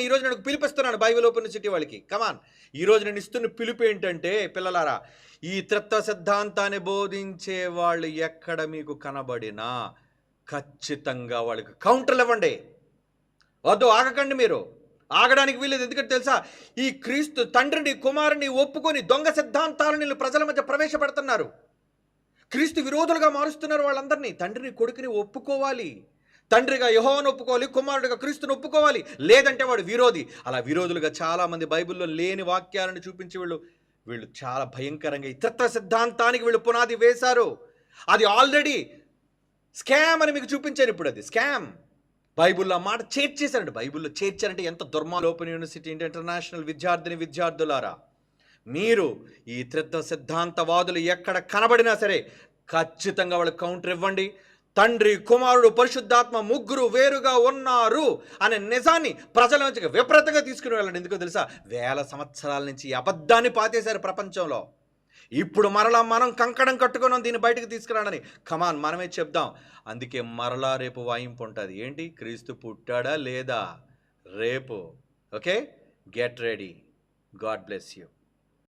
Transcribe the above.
ఈ రోజు నేను పిలిపిస్తున్నాను బైబిల్ ఓపెన్ సిటీ వాళ్ళకి. కమాన్ ఈ రోజు నేను ఇస్తున్న పిలుపు ఏంటంటే పిల్లలారా ఈ త్రిత్వ సిద్ధాంతాన్ని బోధించే వాళ్ళు ఎక్కడ మీకు కనబడినా ఖచ్చితంగా వాళ్ళకి కౌంటర్లు ఇవ్వండి. వద్దు ఆగకండి మీరు. ఆగడానికి వీలేదు ఎందుకంటే తెలుసా ఈ క్రీస్తు తండ్రిని కుమారుని ఒప్పుకొని దొంగ సిద్ధాంతాలను వీళ్ళు ప్రజల మధ్య ప్రవేశపెడుతున్నారు. క్రీస్తు విరోధులుగా మారుస్తున్నారు వాళ్ళందరినీ. తండ్రిని కొడుకుని ఒప్పుకోవాలి. తండ్రిగా యహోవను ఒప్పుకోవాలి కుమారుడిగా క్రీస్తును ఒప్పుకోవాలి. లేదంటే వాడు విరోధి. అలా విరోధులుగా చాలామంది బైబిల్లో లేని వాక్యాలను చూపించి వీళ్ళు వీళ్ళు చాలా భయంకరంగా ఈ తత్వ సిద్ధాంతానికి వీళ్ళు పునాది వేశారు. అది ఆల్రెడీ స్కామ్ అని మీకు చూపించారు ఇప్పుడు అది స్కామ్. బైబుల్లో మాట చేర్చేశారండి బైబిల్లో చేర్చారంటే ఎంత దుర్మార్గం ఓపెన్ యూనివర్సిటీ ఇంటర్నేషనల్ విద్యార్థిని విద్యార్థులారా. మీరు ఈ త్రిత్వ సిద్ధాంతవాదులు ఎక్కడ కనబడినా సరే ఖచ్చితంగా వాళ్ళు కౌంటర్ ఇవ్వండి. తండ్రి కుమారుడు పరిశుద్ధాత్మ ముగ్గురు వేరుగా ఉన్నారు అనే నిజాన్ని ప్రజల నుంచి విపరీతంగా తీసుకుని వెళ్ళండి. ఎందుకో తెలుసా? వేల సంవత్సరాల నుంచి ఈ అబద్ధాన్ని పాతేశారు ప్రపంచంలో. ఇప్పుడు మరలా మనం కంకణం కట్టుకున్నాం దీన్ని బయటకు తీసుకురాడని కమాన్ మనమే చెప్దాం. అందుకే మరలా రేపు వాయింపు ఉంటుంది. ఏంటి? క్రీస్తు పుట్టాడా లేదా? రేపు. Okay get ready God bless you